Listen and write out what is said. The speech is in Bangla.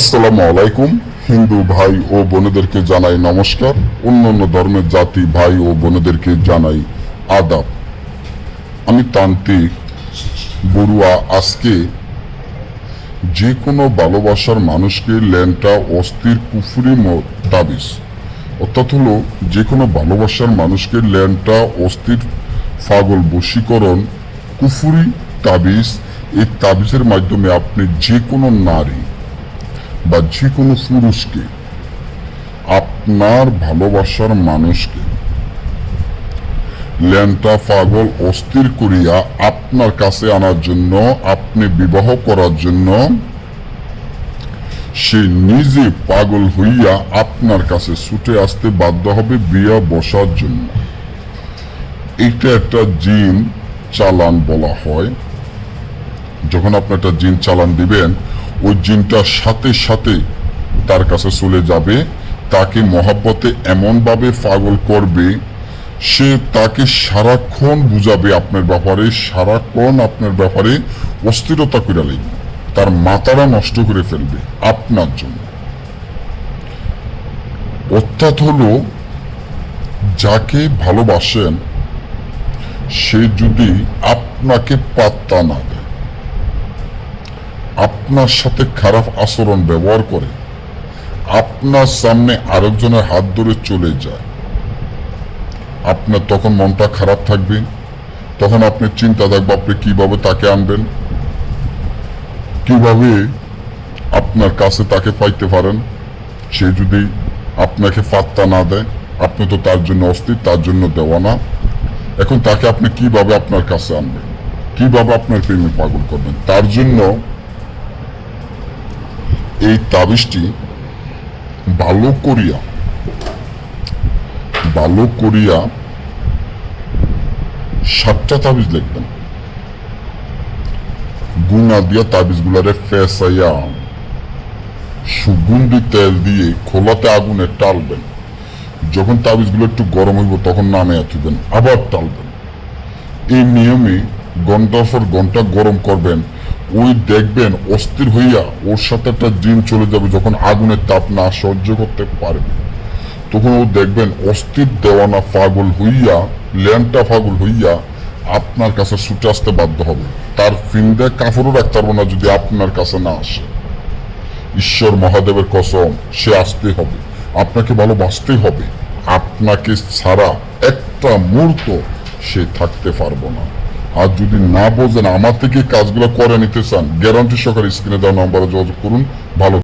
আসসালামু আলাইকুম। হিন্দু ভাই ও বোনেদেরকে জানাই নমস্কার। অন্য অন্য ধর্মের জাতি, ভাই ও বোনেদেরকে জানাই আদাব। আমি তান্ত্রিক, বড়ুয়া, আজকে যে কোনো ভালোবাসার মানুষকে ল্যান্টা অস্থির, কুফুরি তাবিজ। অর্থাৎ হলো যে কোনো ভালোবাসার মানুষকে ল্যান্টা অস্থির ফাগল বশীকরণ, কুফুরি, তাবিজ, এই তাবিজের মাধ্যমে আপনি যে কোনো নারী বা যে কোনো পুরুষকে আপনার ভালোবাসার মানুষকে। ল্যান্টা পাগল অস্থির করিয়া আপনার কাছে আনার জন্য, আপনি বিবাহ করার জন্য, সে নিজে পাগল হইয়া আপনার কাছে ছুটে আসতে বাধ্য হবে বিয়া বসার জন্য। এটা একটা জিন চালান বলা হয়। যখন আপনি একটা জিন চালান দিবেন ওই জিনটার সাথে সাথে তার কাছে চলে যাবে, তাকে মহাব্বতে এমনভাবে পাগল করবে, সে তাকে সারাক্ষণ বুঝাবে আপনার ব্যাপারে, সারাক্ষণ আপনার ব্যাপারে অস্থিরতা করে লাগবে তার মাথাটা নষ্ট করে ফেলবে আপনার জন্য। অর্থাৎ হলো, যাকে ভালোবাসেন, সে যদি আপনাকে পাত্তা না দেয়। আপনার সাথে খারাপ আচরণ ব্যবহার করে আপনার সামনে আরেকজনের হাত ধরে চলে যায়। আপনার তখন মনটা খারাপ থাকবে। তখন আপনি চিন্তা থাকবে আপনি কীভাবে তাকে আনবেন? কীভাবে আপনার কাছে তাকে পাইতে পারেন? সে যদি আপনাকে পাত্তা না দেয়, আপনি তো তার জন্য অস্থির, তার জন্য দেওয়া না এখন তাকে আপনি কীভাবে আপনার কাছে আনবেন? কীভাবে আপনার প্রেমে পাগল করবেন? তার জন্য এই তাবিজটি ভালো করিয়া ভালো করিয়া সাতটা তাবিজ লিখবেন। গুণা দিয়া তাবিজগুলারে ফেসাইয়া সুগন্ধি তেল দিয়ে খোলাতে আগুনে টালবেন। যখন তাবিজগুলো একটু গরম হইব তখন নামে আঁকিবেন আবার টালবেন। এই নিয়মে ঘণ্টার পর ঘণ্টা গরম করবেন ওই দেখবেন অস্থির হইয়া ওর সাথে একটা দিন চলে যাবে যখন আগুনের তাপ না সহ্য করতে পারবে। তখন ও দেখবেন অস্থির দেওয়ানা পাগল হইয়া ল্যান্ডটা পাগল হইয়া আপনার কাছে ছুটে আসতে বাধ্য হবে। তার ফিন্দে কাপড়ও রাখতে পারব না যদি আপনার কাছে না আসে। ঈশ্বর মহাদেবের কসম, সে আসতে হবে। আপনাকে ভালোবাসতে হবে। আপনাকে ছাড়া একটা মুহূর্ত সে থাকতে পারব না। আর যদি না বোঝেন, আমার থেকে কাজগুলো করে নিতে চান গ্যারান্টি সহকারে স্ক্রিনে দেওয়া নম্বরে যোগাযোগ করুন, ভালো